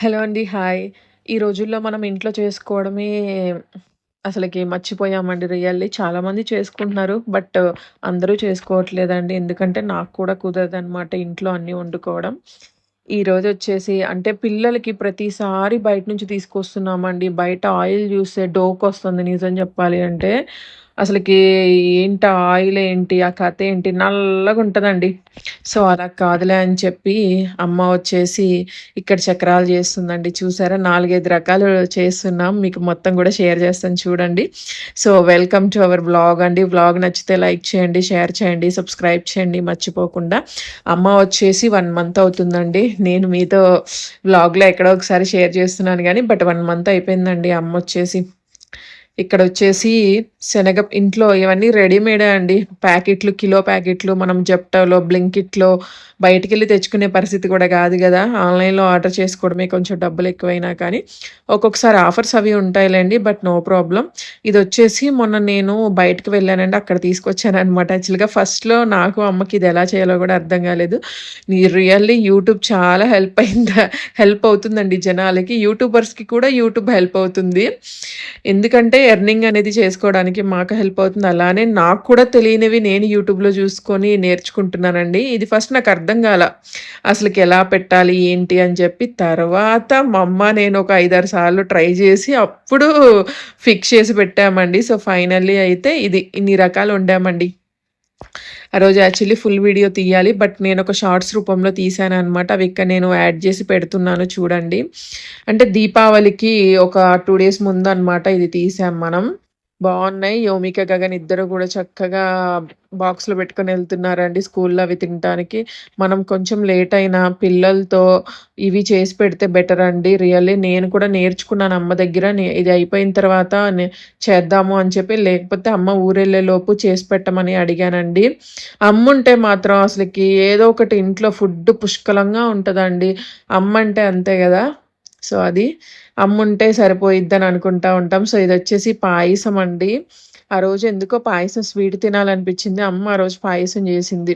Hello అండి. Hi. ఈ రోజుల్లో మనం ఇంట్లో చేసుకోవడమే అసలకి మర్చిపోయామండి రియల్లీ. చాలామంది చేసుకుంటున్నారు. బట్ అందరూ చేసుకోవట్లేదండి. ఎందుకంటే నాకు కూడా కుదరదనమాట ఇంట్లో అన్నీ వండుకోవడం. ఈరోజు వచ్చేసి అంటే పిల్లలకి ప్రతిసారి బయట నుంచి తీసుకొస్తున్నామండి. బయట ఆయిల్ చూస్తే డోకొస్తుంది నిజం చెప్పాలి అంటే. అసలుకి ఏంటి ఆయిల్ ఏంటి? ఆ కథ ఏంటి? నల్లగా ఉంటుందండి సో, అలా కాదులే అని చెప్పి అమ్మ వచ్చేసి ఇక్కడ చక్రాలు చేస్తుందండి. చూసారా 4, 5 రకాలు చేస్తున్నాం. మీకు మొత్తం కూడా షేర్ చేస్తాను చూడండి. So, welcome to our vlog అండి. వ్లాగ్ నచ్చితే లైక్ చేయండి, షేర్ చేయండి, సబ్స్క్రైబ్ చేయండి మర్చిపోకుండా. అమ్మ వచ్చేసి వన్ మంత్ అవుతుందండి. నేను మీతో వ్లాగ్‌లో ఎక్కడో ఒకసారి షేర్ చేస్తున్నాను కానీ బట్ వన్ మంత్ అయిపోయిందండి అమ్మ వచ్చేసి ఇక్కడ వచ్చేసి శనగ ఇంట్లో ఇవన్నీ రెడీమేడే అండి. ప్యాకెట్లు, కిలో ప్యాకెట్లు మనం జెప్టలో బ్లింకిట్‌లో బయటికెళ్ళి తెచ్చుకునే పరిస్థితి కూడా కాదు కదా ఆన్‌లైన్‌లో ఆర్డర్ చేసుకోవడమే కొంచెం డబ్బులు ఎక్కువైనా కానీ, ఒక్కొక్కసారి ఆఫర్స్ అవి ఉంటాయిలేండి బట్ నో ప్రాబ్లమ్. ఇదొచ్చేసి మొన్న నేను బయటకు వెళ్ళానండి. అక్కడ తీసుకొచ్చాను అనమాట యాక్చువల్‌గా ఫస్ట్‌లో నాకు, అమ్మకి ఇది ఎలా చేయాలో కూడా అర్థం కాలేదు నీ రియల్లీ యూట్యూబ్ చాలా హెల్ప్ అయిందా హెల్ప్ అవుతుందండి జనాలకి. యూట్యూబర్స్‌కి కూడా యూట్యూబ్ హెల్ప్ అవుతుంది. ఎందుకంటే ఎర్నింగ్ అనేది చేసుకోవడానికి మాకు హెల్ప్ అవుతుంది. అలానే నాకు కూడా తెలియనివి నేను యూట్యూబ్‌లో చూసుకొని నేర్చుకుంటున్నానండి. ఇది ఫస్ట్ నాకు అర్థం కాల అసలుకి ఎలా పెట్టాలి? ఏంటి? అని చెప్పి తర్వాత మా అమ్మ నేను ఒక 5, 6 సార్లు ట్రై చేసి అప్పుడు ఫిక్స్ చేసి పెట్టామండి. సో, ఫైనల్లీ అయితే ఇది ఇన్ని రకాలు వండామండి. ఆ రోజు యాక్చువల్లీ ఫుల్ వీడియో తీయాలి. బట్ నేను ఒక షార్ట్స్ రూపంలో తీశాననమాట. అవి ఇక్కడ నేను యాడ్ చేసి పెడుతున్నాను చూడండి. అంటే దీపావళికి ఒక టూ డేస్ ముందు అనమాట ఇది తీసాం మనం. బాగున్నాయి యోమిక, గగన్ ఇద్దరు కూడా చక్కగా బాక్స్‌లో పెట్టుకొని వెళ్తున్నారండి స్కూల్‌లో అవి తినటానికి. మనం కొంచెం లేట్ అయినా పిల్లలతో ఇవి చేసి పెడితే బెటర్ అండి. రియల్లీ నేను కూడా నేర్చుకున్నాను అమ్మ దగ్గర. ఇది అయిపోయిన తర్వాత నే చేద్దాము అని చెప్పి, లేకపోతే అమ్మ ఊరెళ్ళేలోపు చేసి పెట్టమని అడిగానండి. అమ్ముంటే మాత్రం అసలుకి ఏదో ఒకటి ఇంట్లో ఫుడ్ పుష్కలంగా ఉంటుందండి అమ్మ అంటే అంతే కదా సో, అది. అమ్ముంటే సరిపోయిద్దని అనుకుంటా ఉంటాం. సో, ఇది వచ్చేసి పాయసం అండి. ఆ రోజు ఎందుకో పాయసం స్వీట్ తినాలనిపించింది. అమ్మ ఆ రోజు పాయసం చేసింది.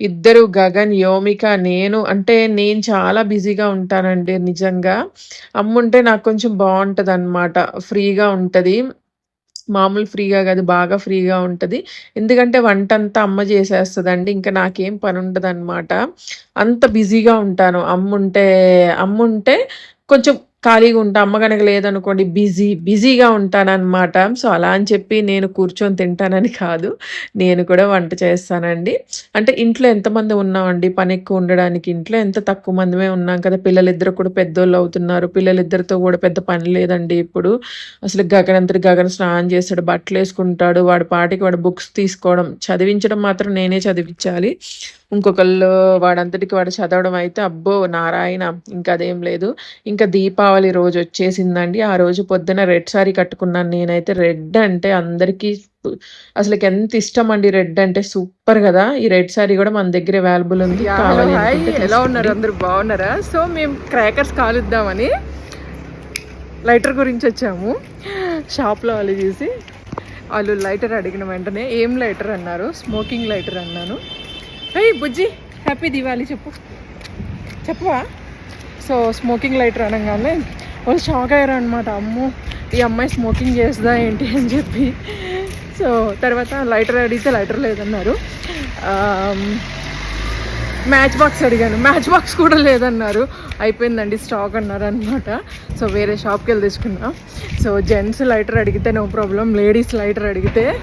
ఇద్దరు గగన్, యోమిక, నేను అంటే నేను చాలా బిజీగా ఉంటానండి నిజంగా. అమ్ముంటే నాకు కొంచెం బాగుంటుంది అనమాట ఫ్రీగా ఉంటుంది మామూలు ఫ్రీగా కాదు బాగా ఫ్రీగా ఉంటుంది ఎందుకంటే వంట అంతా అమ్మ చేసేస్తుందండి ఇంకా నాకేం పని ఉండదన్నమాట అంత బిజీగా ఉంటాను. అమ్ముంటే అమ్ముంటే కొంచెం ఖాళీగా ఉంటా. అమ్మ లేదనుకోండి బిజీ, బిజీగా ఉంటాననమాట. సో, అలా అని చెప్పి నేను కూర్చొని తింటానని కాదు. నేను కూడా వంట చేస్తానండి. అంటే ఇంట్లో ఎంతమంది ఉన్నామండి పని ఎక్కువ ఉండడానికి. ఇంట్లో ఎంత తక్కువ మందిమే ఉన్నాం కదా! పిల్లలిద్దరు కూడా పెద్దోళ్ళు అవుతున్నారు పిల్లలిద్దరితో కూడా పెద్ద పని లేదండి ఇప్పుడు. అసలు గగన్ గగన గగన్ స్నానం చేస్తాడు, బట్టలు వేసుకుంటాడు వాడి పాటికి వాడు బుక్స్ తీసుకోవడం, చదివించడం మాత్రం నేనే చదివించాలి ఇంకొకళ్ళు వాడంతటికి వాడు చదవడం అయితే అబ్బో! నారాయణ ఇంక అదేం లేదు. ఇంకా దీపావళి రోజొచ్చేసిందండి. ఆ రోజు పొద్దున రెడ్ సారీ కట్టుకున్నాను నేనైతే. రెడ్ అంటే అందరికీ అసలకి ఎంత ఇష్టమండి రెడ్ అంటే. సూపర్ గదా! ఈ రెడ్ సారీ గూడా మన దగ్గర అవైలబుల్ ఉంది. కావాలి ఎలా ఉన్నారు. అందరూ బాగున్నారా? సో, మేము క్రాకర్స్ కాలుద్దామని లైటర్ గురించి వచ్చాము. షాప్‌లో వాళ్ళు చూసి వాళ్ళు లైటర్ అడిగిన వెంటనే ఏం లైటర్ అన్నారు. స్మోకింగ్ లైటర్ అన్నాను. హేయ్ బుజ్జి హ్యాపీ దివాళీ చెప్పు. చెప్పవా? సో, స్మోకింగ్ లైటర్ అనగానే వాళ్ళు షాక్ అయ్యారనమాట. అమ్మో! ఈ అమ్మాయి స్మోకింగ్ చేస్తుందా ఏంటి అని చెప్పి. సో, తర్వాత లైటర్ అడిగితే లైటర్ లేదన్నారు. Um, మ్యాచ్ బాక్స్ అడిగాను. మ్యాచ్ బాక్స్ కూడా లేదన్నారు. అయిపోయిందండి స్టాక్ అన్నారు అనమాట సో, వేరే షాప్‌కి వెళ్ళి తెచ్చుకున్నా. సో, జెంట్స్ లైటర్ అడిగితే నో ప్రాబ్లమ్. లేడీస్ లైటర్ అడిగితే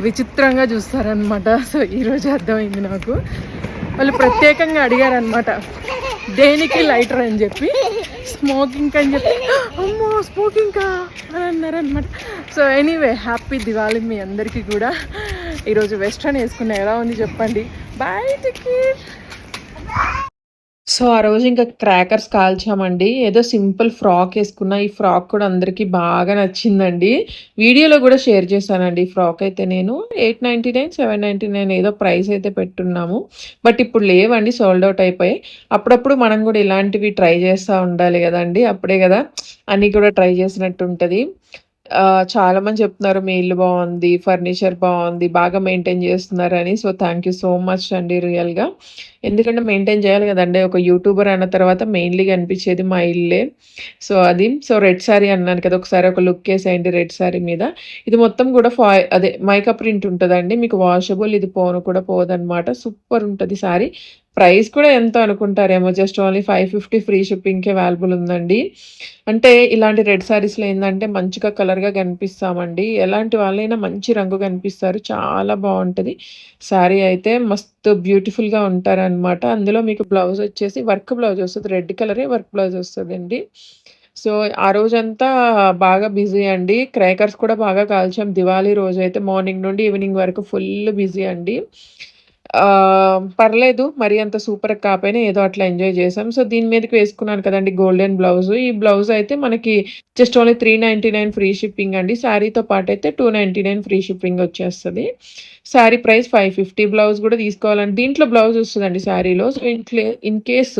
విచిత్రంగా చూస్తారనమాట. సో, ఈరోజు అర్థమైంది నాకు. వాళ్ళు ప్రత్యేకంగా అడిగారనమాట. దేనికి లైటర్ అని చెప్పి. స్మోకింగ్ అని చెప్పి అమ్మో! స్మోకింగ్‌కా అని అన్నారనమాట. సో, ఎనీవే హ్యాపీ దివాళీ మీ అందరికీ కూడా. ఈరోజు వెస్ట్రన్ వేసుకున్న ఎలా ఉంది చెప్పండి. బాయ్ టికెట్ సో, ఆ రోజు ఇంకా క్రాకర్స్ కాల్చామండి. ఏదో సింపుల్ ఫ్రాక్ వేసుకున్న ఈ ఫ్రాక్ కూడా అందరికీ బాగా నచ్చిందండి. వీడియోలో కూడా షేర్ చేశానండి ఈ ఫ్రాక్ అయితే నేను. 899, 799 ఏదో ప్రైస్ అయితే పెట్టున్నాము. బట్ ఇప్పుడు లేవండి సోల్డ్ అవుట్ అయిపోయాయి. అప్పుడప్పుడు మనం కూడా ఇలాంటివి ట్రై చేస్తా ఉండాలి కదండి అప్పుడే కదా అన్నీ కూడా ట్రై చేసినట్టు ఉంటుంది చాలామంది చెప్తున్నారు మీ ఇల్లు బాగుంది ఫర్నిచర్ బాగుంది బాగా మెయింటైన్ చేస్తున్నారని. So, thank you so much అండి రియల్‌గా. ఎందుకంటే మెయింటైన్ చేయాలి కదండి ఒక యూట్యూబర్ అన్న తర్వాత మెయిన్‌లీగా అనిపించేది మా ఇల్లే. సో, అది. సో, రెడ్ శారీ అన్నాను కదా! ఒకసారి ఒక లుక్ వేసేయండి రెడ్ శారీ మీద. ఇది మొత్తం కూడా ఫాయ్ అదే మైకా ప్రింట్ ఉంటుందండి మీకు వాషబుల్ ఇది పోను కూడా పోదనమాట. సూపర్ ఉంటుంది శారీ. ప్రైస్ కూడా ఎంత అనుకుంటారేమో జస్ట్ ఓన్లీ 550 ఫ్రీ షిప్పింగ్‌కి అవైలబుల్ ఉందండి. అంటే ఇలాంటి రెడ్ శారీస్‌లో ఏంటంటే మంచిగా కలర్‌గా కనిపిస్తామండి. ఎలాంటి వాళ్ళైనా మంచి రంగు కనిపిస్తారు. చాలా బాగుంటుంది శారీ అయితే మస్తు బ్యూటిఫుల్‌గా ఉంటారనమాట. అందులో మీకు బ్లౌజ్ వచ్చేసి వర్క్ బ్లౌజ్ వస్తుంది రెడ్ కలరే వర్క్ బ్లౌజ్ వస్తుందండి సో, ఆ రోజంతా బాగా బిజీ అండి. క్రేకర్స్ కూడా బాగా కాల్చాం. దివాళీ రోజైతే మార్నింగ్ నుండి ఈవినింగ్ వరకు ఫుల్ బిజీ అండి. పర్లేదు మరి అంత సూపర్‌గా కాపోయినా ఏదో అట్లా ఎంజాయ్ చేసాం. సో, దీని మీదకి వేసుకున్నాను కదండి గోల్డెన్ బ్లౌజు. ఈ బ్లౌజ్ అయితే మనకి జస్ట్ ఓన్లీ 399 ఫ్రీ షిప్పింగ్ అండి. శారీతో పాటు అయితే two ninety nine free shipping వచ్చేస్తుంది శారీ ప్రైస్ 550 బ్లౌజ్ కూడా తీసుకోవాలంటే దీంట్లో బ్లౌజ్ వస్తుందండి శారీలో. సో, ఇంట్లో ఇన్ కేస్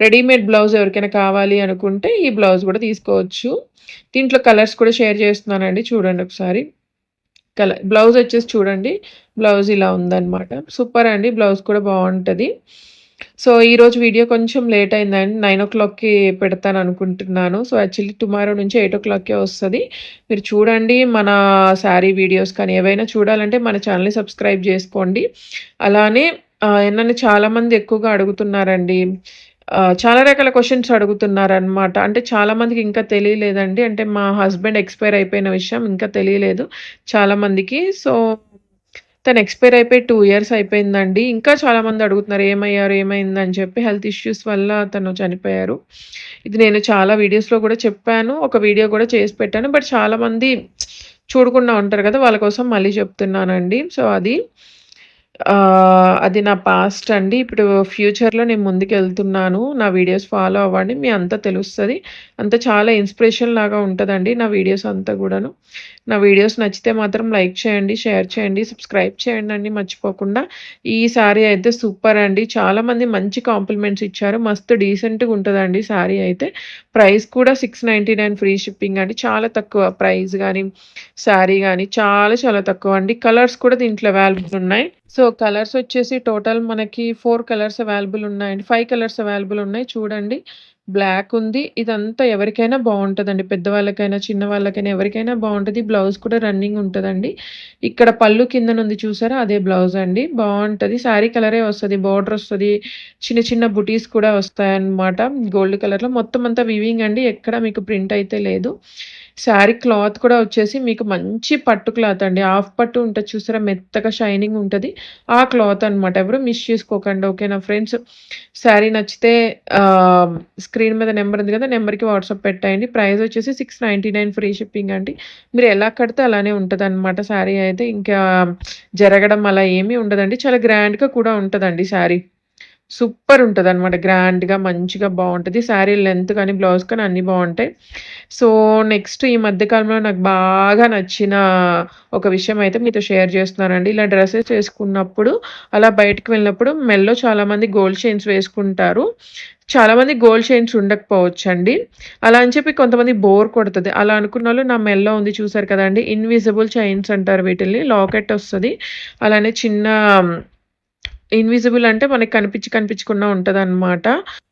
రెడీమేడ్ బ్లౌజ్ ఎవరికైనా కావాలి అనుకుంటే ఈ బ్లౌజ్ కూడా తీసుకోవచ్చు. దీంట్లో కలర్స్ కూడా షేర్ చేస్తున్నానండి చూడండి ఒకసారి. కలర్ బ్లౌజ్ వచ్చేసి చూడండి. బ్లౌజ్ ఇలా ఉందన్నమాట సూపర్ అండి. బ్లౌజ్ కూడా బాగుంటుంది సో, ఈరోజు వీడియో కొంచెం లేట్ అయిందండి. నైన్ ఓ క్లాక్కి పెడతాను అనుకుంటున్నాను సో, యాక్చువల్లీ టుమారో నుంచి ఎయిట్ ఓ క్లాక్కే వస్తుంది మీరు చూడండి మన శారీ వీడియోస్ కానీ ఏవైనా చూడాలంటే మన ఛానల్ని సబ్స్క్రైబ్ చేసుకోండి. అలానే నన్ను చాలామంది ఎక్కువగా అడుగుతున్నారండి. చాలా రకాల క్వశ్చన్స్ అడుగుతున్నారనమాట. అంటే చాలామందికి ఇంకా తెలియలేదండి. అంటే మా హస్బెండ్ ఎక్స్‌పైర్ అయిపోయిన విషయం ఇంకా తెలియలేదు చాలామందికి. సో, తను ఎక్స్‌పైర్ అయిపోయి టూ ఇయర్స్ అయిపోయిందండి. ఇంకా చాలామంది అడుగుతున్నారు ఏమయ్యారు? ఏమైందని చెప్పి హెల్త్ ఇష్యూస్ వల్ల తను చనిపోయారు. ఇది నేను చాలా వీడియోస్‌లో కూడా చెప్పాను. ఒక వీడియో కూడా చేసి పెట్టాను. బట్ చాలామంది చూడకుండా ఉంటారు కదా! వాళ్ళ కోసం మళ్ళీ చెప్తున్నానండి. సో, అది. అది నా పాస్ట్ అండి. ఇప్పుడు ఫ్యూచర్‌లో నేను ముందుకు వెళ్తున్నాను నా వీడియోస్ ఫాలో అవ్వండి. మీ అంతా తెలుస్తుంది అంతా చాలా ఇన్స్పిరేషన్ లాగా ఉంటుందండి నా వీడియోస్ అంతా కూడాను నా వీడియోస్ నచ్చితే మాత్రం లైక్ చేయండి, షేర్ చేయండి, సబ్స్క్రైబ్ చేయండి అండి మర్చిపోకుండా. ఈ శారీ అయితే సూపర్ అండి. చాలామంది మంచి కాంప్లిమెంట్స్ ఇచ్చారు. మస్తు డీసెంట్‌గా ఉంటుందండి శారీ అయితే. ప్రైస్ కూడా 699 ఫ్రీ షిప్పింగ్ అండి. చాలా తక్కువ ప్రైస్ కానీ శారీ కానీ చాలా చాలా తక్కువ అండి. కలర్స్ కూడా దీంట్లో అవైలబుల్ ఉన్నాయి. సో, కలర్స్ వచ్చేసి టోటల్ మనకి ఫోర్ కలర్స్ అవైలబుల్ ఉన్నాయండి. ఫైవ్ కలర్స్ అవైలబుల్ ఉన్నాయి. చూడండి. బ్లాక్ ఉంది. ఇదంతా ఎవరికైనా బాగుంటుందండి పెద్దవాళ్ళకైనా, చిన్నవాళ్ళకైనా ఎవరికైనా బాగుంటుంది బ్లౌజ్ కూడా రన్నింగ్ ఉంటుందండి ఇక్కడ పళ్ళు కిందనుంది చూసారా? అదే బ్లౌజ్ అండి. బాగుంటుంది శారీ కలరే వస్తుంది బోర్డర్ వస్తుంది చిన్న చిన్న బుటీస్ కూడా వస్తాయన్నమాట. గోల్డ్ కలర్‌లో మొత్తం అంతా వివింగ్ అండి. ఎక్కడ మీకు ప్రింట్ అయితే లేదు. శారీ క్లాత్ కూడా వచ్చేసి మీకు మంచి పట్టు క్లాత్ అండి. హాఫ్ పట్టు ఉంటుంది చూసారా? మెత్తగా షైనింగ్ ఉంటుంది ఆ క్లాత్ అనమాట. ఎవరు మిస్ చేసుకోకండి. ఓకేనా ఫ్రెండ్స్. శారీ నచ్చితే స్క్రీన్ మీద నెంబర్ ఉంది కదా! నెంబర్‌కి వాట్సాప్ పెట్టేయండి. ప్రైస్ వచ్చేసి 699 ఫ్రీ షిప్పింగ్ అండి. మీరు ఎలా కడితే అలానే ఉంటుంది అనమాట శారీ అయితే. ఇంకా జరగడం అలా ఏమీ ఉండదండి. చాలా గ్రాండ్‌గా కూడా ఉంటుందండి శారీ. సూపర్ ఉంటుంది అనమాట గ్రాండ్‌గా మంచిగా బాగుంటుంది శారీ లెంత్ కానీ, బ్లౌజ్ కానీ అన్నీ బాగుంటాయి సో, నెక్స్ట్ ఈ మధ్యకాలంలో నాకు బాగా నచ్చిన ఒక విషయం అయితే మీతో షేర్ చేస్తున్నానండి. ఇలా డ్రెస్సెస్ వేసుకున్నప్పుడు అలా బయటకు వెళ్ళినప్పుడు మెల్లో చాలామంది గోల్డ్ చైన్స్ వేసుకుంటారు. చాలామంది గోల్డ్ చైన్స్ ఉండకపోవచ్చండి. అలా అని చెప్పి కొంతమంది బోర్ కొడుతుంది అలా అనుకున్న వాళ్ళు నా మెల్లో ఉంది చూసారు కదండి ఇన్విజిబుల్ చైన్స్ అంటారు వీటిల్ని. లాకెట్ వస్తుంది అలానే చిన్న ఇన్విజిబుల్ అంటే మనకి కనిపించి కనిపించకుండా ఉంటదనమాట.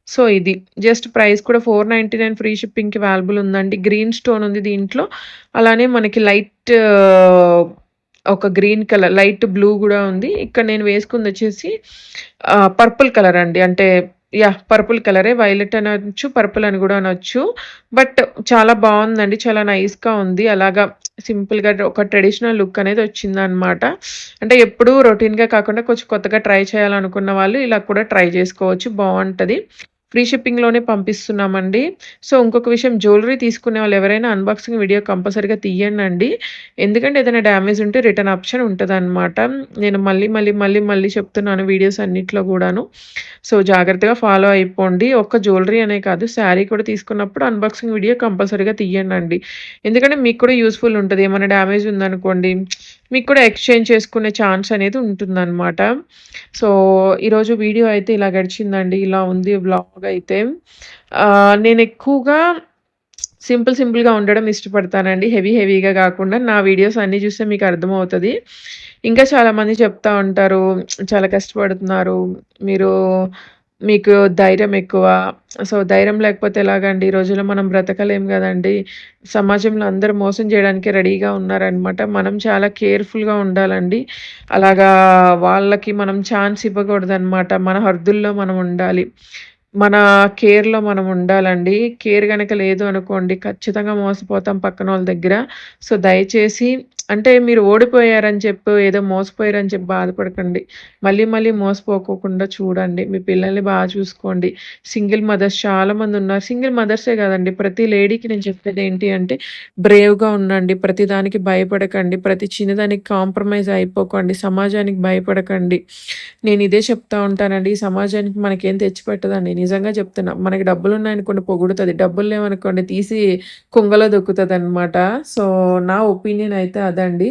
సో, ఇది. జస్ట్ ప్రైస్ కూడా 499 ఫ్రీ షిప్పింగ్‌కి అవైలబుల్ ఉందండి. గ్రీన్ స్టోన్ ఉంది దీంట్లో. అలానే మనకి లైట్ ఒక గ్రీన్ కలర్, లైట్ బ్లూ కూడా ఉంది. ఇక్కడ నేను వేసుకుంది వచ్చేసి పర్పుల్ కలర్ అండి. అంటే యా పర్పుల్ కలరే. వైలెట్ అనొచ్చు, పర్పుల్ అని కూడా అనొచ్చు. బట్ చాలా బాగుందండి చాలా నైస్‌గా ఉంది. అలాగా సింపుల్‌గా ఒక ట్రెడిషనల్ లుక్ అనేది వచ్చిందనమాట. అంటే ఎప్పుడూ రొటీన్‌గా కాకుండా కొంచెం కొత్తగా ట్రై చేయాలనుకున్న వాళ్ళు ఇలా కూడా ట్రై చేసుకోవచ్చు. బాగుంటుంది ఫ్రీ షిప్పింగ్‌లోనే పంపిస్తున్నామండి. సో, ఇంకొక విషయం జ్యువెలరీ తీసుకునే వాళ్ళు ఎవరైనా అన్బాక్సింగ్ వీడియో కంపల్సరీగా తీయండి ఎందుకంటే ఏదైనా డ్యామేజ్ ఉంటే రిటర్న్ ఆప్షన్ ఉంటదనమాట. నేను మళ్ళీ, మళ్ళీ, మళ్ళీ, మళ్ళీ చెప్తున్నాను వీడియోస్ అన్నిట్లో కూడాను సో, జాగ్రత్తగా ఫాలో అయిపోండి. ఒక్క జ్యువెలరీ అనే కాదు శారీ కూడా తీసుకున్నప్పుడు అన్బాక్సింగ్ వీడియో కంపల్సరీగా తీయండి ఎందుకంటే మీకు కూడా యూస్ఫుల్ ఉంటుంది ఏమైనా డ్యామేజ్ ఉందనుకోండి మీకు కూడా ఎక్స్‌చేంజ్ చేసుకునే ఛాన్స్ అనేది ఉంటుందనమాట. సో, ఈరోజు వీడియో అయితే ఇలా గడిచిందండి. ఇలా ఉంది వ్లాగ్ అయితే. నేను ఎక్కువగా సింపుల్ సింపుల్‌గా ఉండడం ఇష్టపడతానండి. హెవీ హెవీగా కాకుండా నా వీడియోస్ అన్నీ చూస్తే మీకు అర్థమవుతుంది ఇంకా చాలామంది చెప్తా ఉంటారు, చాలా కష్టపడుతున్నారు. మీరు మీకు ధైర్యం ఎక్కువ. సో, ధైర్యం లేకపోతే ఎలాగండి? ఈ రోజుల్లో మనం బ్రతకలేం కదండి సమాజంలో అందరూ మోసం చేయడానికి రెడీగా ఉన్నారనమాట. మనం చాలా కేర్‌ఫుల్‌గా ఉండాలండి. అలాగా వాళ్ళకి మనం ఛాన్స్ ఇవ్వకూడదనమాట. మన హద్దుల్లో మనం ఉండాలి. మన కేర్‌లో మనం ఉండాలండి. కేర్ కనుక లేదు అనుకోండి ఖచ్చితంగా మోసపోతాం పక్కన వాళ్ళ దగ్గర. సో, దయచేసి అంటే మీరు ఓడిపోయారని చెప్పి, ఏదో మోసపోయారని చెప్పి బాధపడకండి. మళ్ళీ మళ్ళీ మోసపోకోకుండా చూడండి. మీ పిల్లల్ని బాగా చూసుకోండి. సింగిల్ మదర్స్ చాలామంది ఉన్నారు సింగిల్ మదర్సే కదండి ప్రతి లేడీకి నేను చెప్పేదేంటి అంటే బ్రేవ్‌గా ఉండండి. ప్రతి దానికి భయపడకండి. ప్రతి చిన్నదానికి కాంప్రమైజ్ అయిపోకండి. సమాజానికి భయపడకండి. నేను ఇదే చెప్తా ఉంటానండి. ఈ సమాజానికి మనకేం తెచ్చిపెట్టదండి. నిజంగా చెప్తున్నా. మనకి డబ్బులు ఉన్నాయనుకోండి పొగుడుతుంది డబ్బులు లేవనుకోండి తీసి కుంగలో దొక్కుతుంది అనమాట సో, నా ఒపీనియన్ అయితే అది అదండి.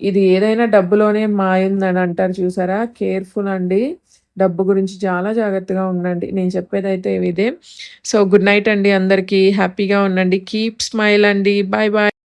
ఇది ఏదైనా డబ్బులోనే మాయుందని అంటారు చూసారా? కేర్‌ఫుల్ అండి. డబ్బు గురించి చాలా జాగ్రత్తగా ఉండండి. నేను చెప్పేది అయితే ఇదే. సో, గుడ్ నైట్ అండి అందరికీ. హ్యాపీగా ఉండండి. కీప్ స్మైల్ అండి. Bye bye.